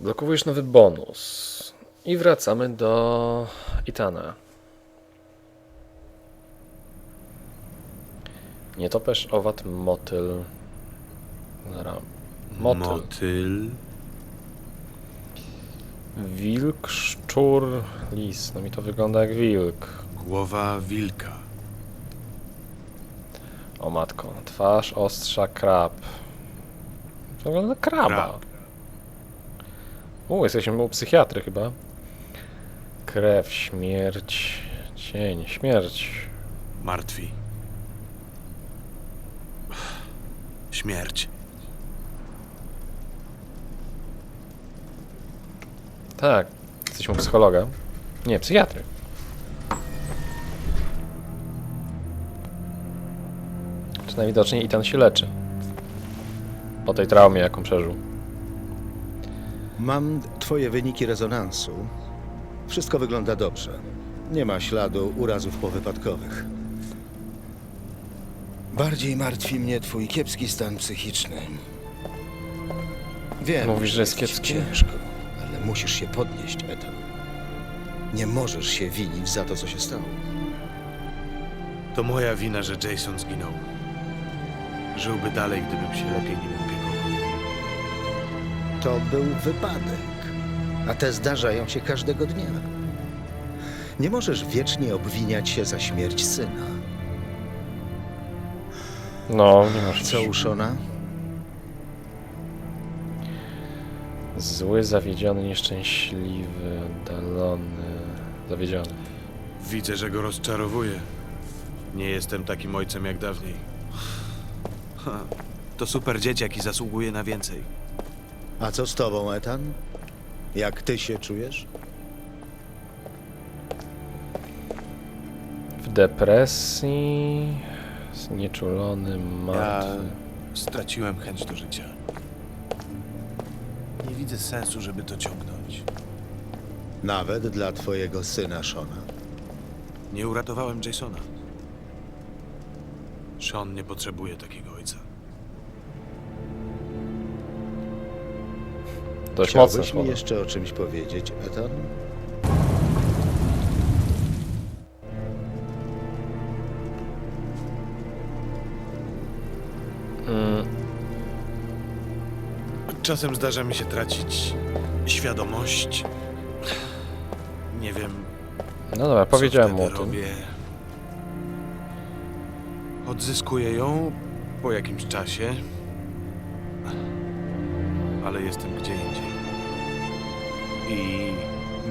Blokowujesz nowy bonus. I wracamy do Itana. Nietoperz, owad, motyl. Zara. Motyl. Motyl. Wilk, szczur, lis. No mi to wygląda jak wilk. Głowa wilka. O matko. Twarz, ostrza, krab. To wygląda na kraba. Krab. U, jesteśmy u psychiatry chyba. Krew, śmierć, cień, śmierć. Martwi. Śmierć. Tak, jesteśmy u psychologa. Nie, psychiatry. Czy najwidoczniej Itan się leczy. Po tej traumie, jaką przeżył. Mam twoje wyniki rezonansu. Wszystko wygląda dobrze. Nie ma śladu urazów powypadkowych. Bardziej martwi mnie twój kiepski stan psychiczny. Wiem, Mówisz, że jest ci kiepski? ciężko, ale musisz się podnieść, Ethan. Nie możesz się winić za to, co się stało. To moja wina, że Jason zginął. Żyłby dalej, gdybym się lepiej nim opiekował. To był wypadek, a te zdarzają się każdego dnia. Nie możesz wiecznie obwiniać się za śmierć syna. No, nie masz. Co u Shona? Zły, zawiedziony, nieszczęśliwy, oddalony, zawiedziony. Widzę, że go rozczarowuję. Nie jestem takim ojcem jak dawniej. Ha, to super dzieciak i zasługuje na więcej. A co z tobą, Ethan? Jak ty się czujesz? W depresji, znieczulony, Ja martwy. straciłem chęć do życia. Nie widzę sensu, żeby to ciągnąć. Nawet dla twojego syna Shona. Nie uratowałem Jasona. Sean nie potrzebuje takiego ojca. Dość mocne Chciałbyś mi jeszcze o czymś powiedzieć, Ethan? Mm, Czasem zdarza mi się tracić świadomość. Nie wiem, no dobra, powiedziałem co mu o wtedy tym. robię. Odzyskuję ją po jakimś czasie, ale jestem gdzie indziej. I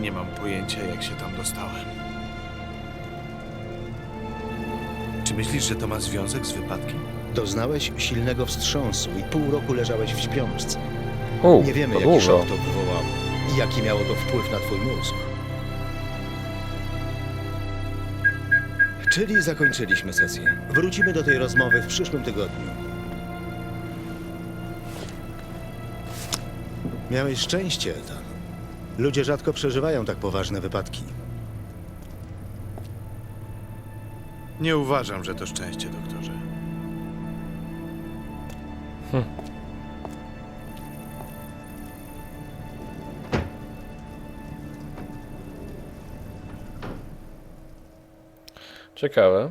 nie mam pojęcia, jak się tam dostałem. Czy myślisz, że to ma związek z wypadkiem? Doznałeś silnego wstrząsu i pół roku leżałeś w śpiączce. U, Nie wiemy, to jaki długo. szok to wywołało i jaki miało to wpływ na twój mózg. Czyli zakończyliśmy sesję. Wrócimy do tej rozmowy w przyszłym tygodniu. Miałeś szczęście, Ethan. Ludzie rzadko przeżywają tak poważne wypadki. Nie uważam, że to szczęście, doktorze. Ciekawe.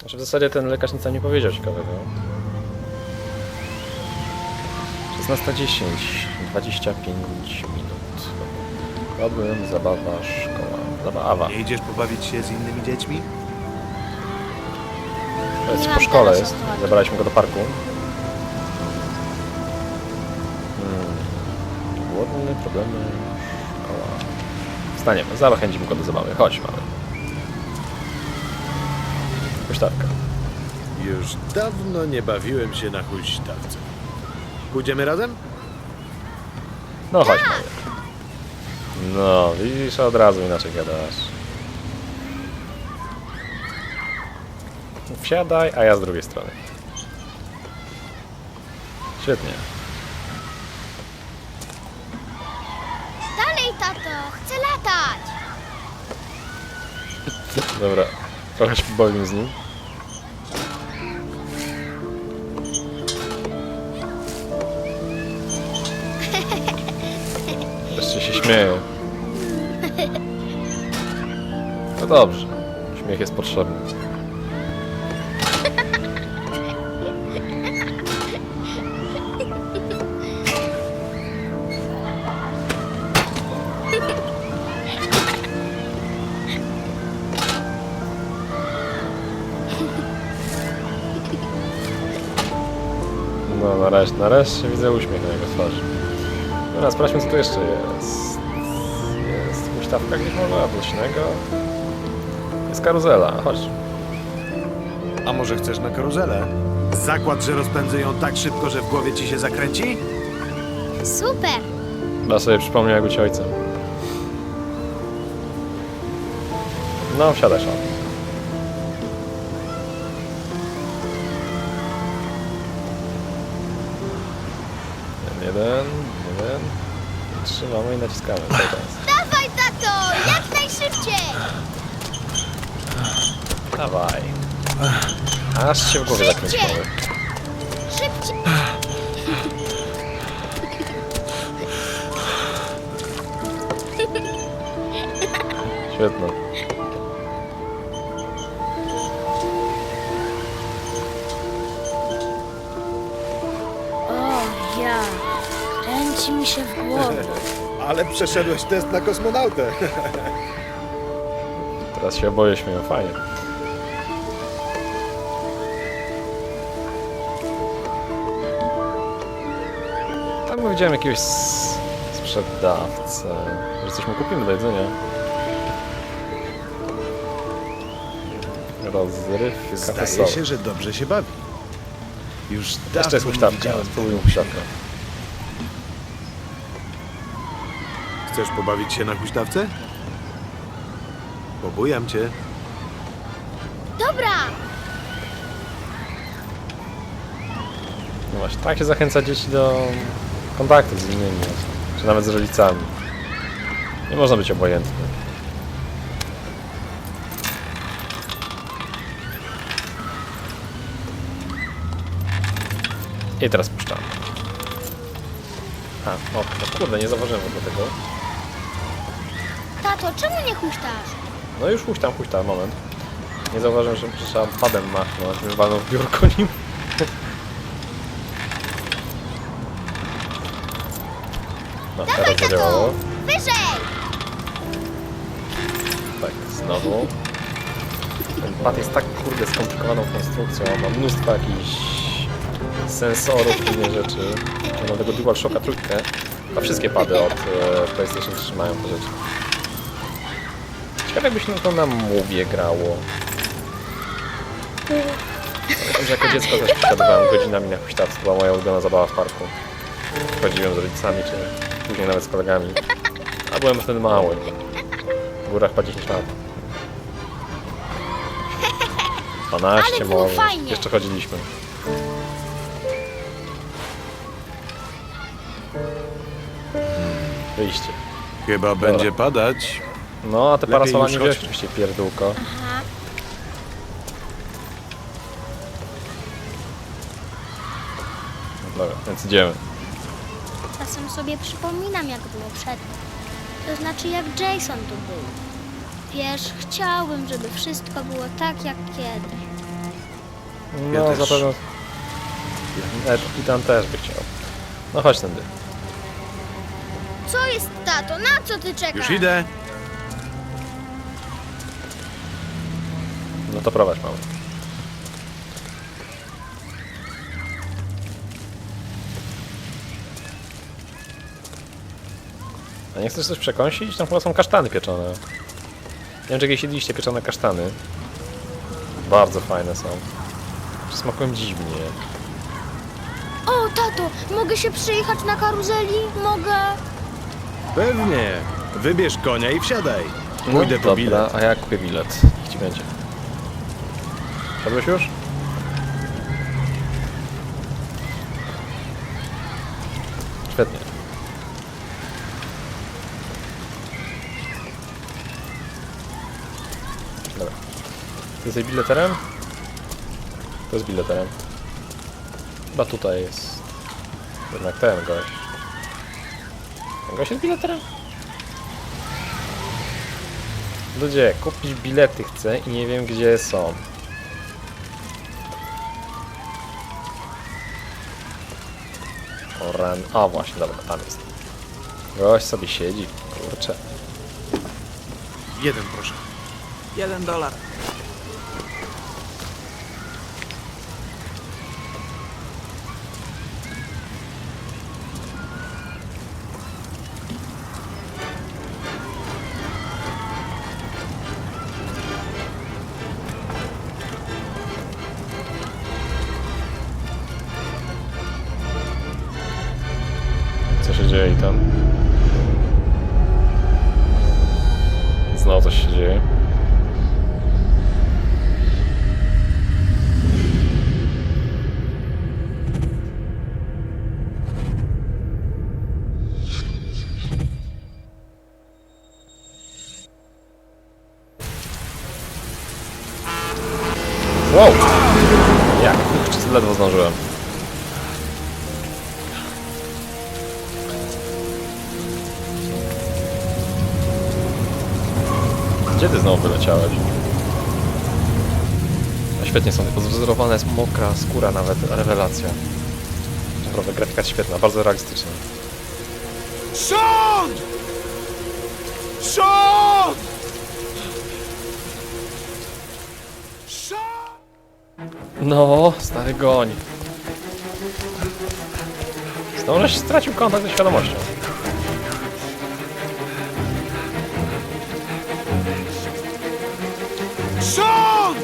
Znaczy w zasadzie ten lekarz nic nam nie powiedział ciekawego. 16.10, 25 minut. Problem, zabawa, szkoła. Zabawa. Nie idziesz pobawić się z innymi dziećmi? To jest po szkole jest. Zabraliśmy go do parku. Hmm. Głodny, problemy, szkoła. Wstaniemy, zachęcimy go do zabawy. Chodź, mamy. Huśtawka. Już dawno nie bawiłem się na huśtawce. Pójdziemy razem? No chodź, mamy. No, widzisz, od razu inaczej gadasz. Wsiadaj, a ja z drugiej strony. Świetnie. Dalej, tato! Chcę latać! Dobra, trochę się pobawimy z nim. Się śmieje. No dobrze. Śmiech jest potrzebny. No nareszcie, nareszcie widzę uśmiech na jego twarzy. Dobra, sprawdźmy co tu jeszcze jest. Jest huśtawka gdzieś może, albo śniego. Jest karuzela, chodź. A może chcesz na karuzelę? Zakład, że rozpędzę ją tak szybko, że w głowie ci się zakręci? Super! Chyba sobie przypomniał jak być ojcem. No, wsiadaj szan. Jeden, jeden, jeden. Trzymamy i naciskamy cały czas. Najszybciej! Dawaj. Aż się w głowie Szybciej! zakręciło. Szybciej! Świetne. O, ja. Kręci mi się w głowie. Ale przeszedłeś test na kosmonautę. Teraz się oboje śmieją, fajnie. Tam widziałem jakiegoś sprzedawcę, że coś mu kupimy do jedzenia. Rozrywka Zdaje się, że dobrze się bawi. Już Jeszcze dawno jest nie huśtawka, widziałem spróbujmy tego huśtawkę. Chcesz pobawić się na huśtawce? Pobujam cię. Dobra! No właśnie, tak się zachęca dzieci do kontaktu z innymi, czy nawet z rodzicami. Nie można być obojętnym. I teraz puszczamy. A, o, no kurde, nie zauważyłem w ogóle tego. Tato, czemu nie huśtasz? No już huśtam, huśtam, moment. Nie zauważyłem, że trzeba padem machnąć, bym walnął w biurko nim. No, teraz zadziałało. Wyżej! Tak, znowu. Ten pad jest tak kurde skomplikowaną konstrukcją, ma mnóstwo jakichś sensorów i inne rzeczy. Ma tego DualShocka trójkę. A wszystkie pady od e, PlayStation trzymają te rzeczy. Ciekawe jakby się to na Move grało. Pamiętam, że jako dziecko też przesiadywałem godzinami na huśtawce. To była moja ulubiona zabawa w parku. Chodziłem z rodzicami, czy później nawet z kolegami. A byłem wtedy mały. W górach po 10 lat. 12 Ale było może. fajnie. Jeszcze chodziliśmy. Wyjście. Chyba będzie padać. No, a te Lepiej parasola już nie wziąłeś oczywiście pierdółko. Aha. Dobra, więc idziemy. Czasem sobie przypominam, jak było przedtem. To znaczy, jak Jason tu był. Wiesz, chciałbym, żeby wszystko było tak, jak kiedyś. No, też. zapewne... Ed i tam też by chciał. No chodź tędy. Co jest, tato? Na co ty czekasz? Już idę. To prowadź mały. A nie chcesz coś przekąsić? Tam chyba są kasztany pieczone. Nie wiem, czy kiedyś jedliście pieczone kasztany. Bardzo fajne są. Smakują dziwnie. O, tato, mogę się przejechać na karuzeli? Mogę? Pewnie. Wybierz konia i wsiadaj. Pójdę po dobra, bilet. a ja kupię bilet. Niech ci będzie. Siadłeś już? Świetnie. Dobra. Jesteś bileterem? To jest bileterem. Chyba tutaj jest jednak ten gość. Ten gość jest bileterem? Ludzie, kupić bilety chcę i nie wiem gdzie są. O ran... A właśnie, dobra, tam jest. Gość sobie siedzi, kurczę. Jeden, proszę. Jeden dolar. Wow! Jak? Kurczę, ledwo zdążyłem. Gdzie ty znowu wyleciałeś? No świetnie są te pozwzorowane, jest mokra skóra nawet, rewelacja. Naprawdę, grafika jest świetna, bardzo realistyczna. Sean! Sean! No, stary goń. Znowu żeś stracił kontakt ze świadomością. Sean!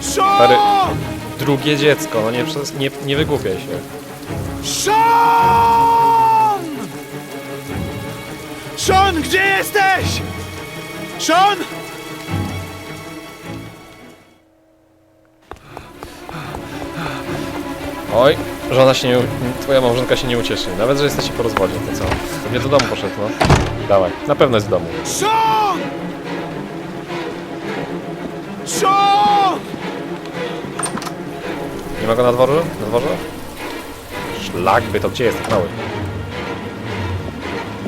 Stary, Sean! drugie dziecko, no nie, przez, nie, nie wygłupiaj się. Sean! Sean, gdzie jesteś? Sean! Oj, żona się nie, twoja małżonka się nie ucieszy. Nawet, że jesteście po rozwodzie, to co? Pewnie do domu poszedł, no. Dawaj, na pewno jest w domu. Sean! Sean! Nie ma go na dworze? Na dworze? Szlak by to gdzie jest ten mały?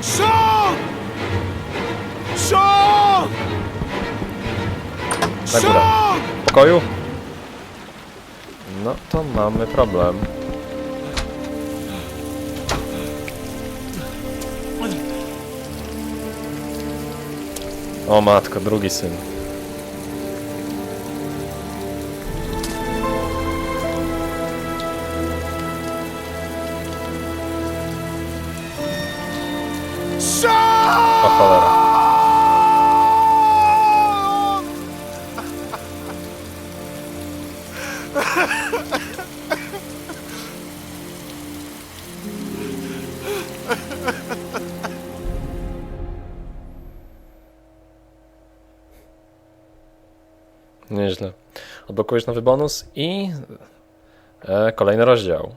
Sean! Sean! Na górę. Sean! W pokoju? No to mamy problem. O matko, drugi syn. O cholera. Nieźle. Odblokujesz nowy bonus i e, kolejny rozdział.